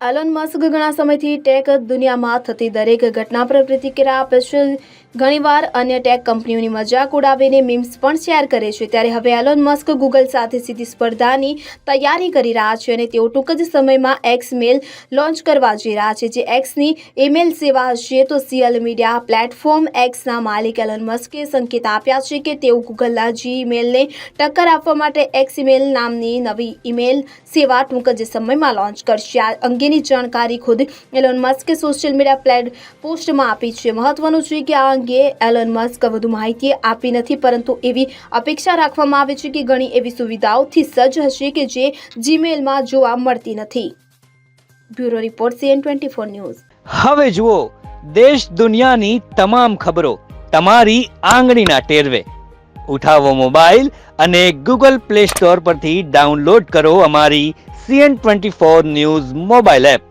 Alone Musk ઘણા સમયથી tech દુનિયામાં થતી દરેક ઘટના પર પ્રતિક્રિયા આપે છે. ઘણીવાર અન્ય ટેક કંપનીઓની મજાક ઉડાવીને મીમ્સ પણ શેર કરે છે. ત્યારે હવે એલોન મસ્ક ગૂગલ સાથે સીધી સ્પર્ધાની તૈયારી કરી રહ્યા છે અને તેઓ ટૂંક જ સમયમાં એક્સ મેલ લોન્ચ કરવા જઈ રહ્યા છે. જે એક્સની ઈમેલ સેવા હશે તો સોશિયલ મીડિયા પ્લેટફોર્મ એક્સના માલિક એલોન મસ્કે સંકેત આપ્યા છે કે તેઓ ગૂગલના જી ઈમેલને ટક્કર આપવા માટે એક્સ ઈમેલ નામની નવી ઈમેલ સેવા ટૂંક જ સમયમાં લોન્ચ કરશે. આ અંગેની જાણકારી ખુદ એલોન મસ્કે સોશિયલ મીડિયા પ્લેટ પોસ્ટમાં આપી છે. મહત્વનું છે કે આ અંગે એલોન મસ્ક વધુ માહિતી આપી નથી, પરંતુ એવી અપેક્ષા રાખવામાં આવે છે કે ઘણી એવી સુવિધાઓથી સજ્જ હશે કે જે જીમેલમાં જોવા મળતી નથી. Bureau report CN twenty four news. હવે જુઓ, દેશ દુનિયાની તમામ ખબરો તમારી આંગળીના ટેરવે. ઉઠાવો મોબાઈલ અને ગૂગલ પ્લે સ્ટોર પરથી ડાઉનલોડ કરો અમારી CN twenty four news mobile app.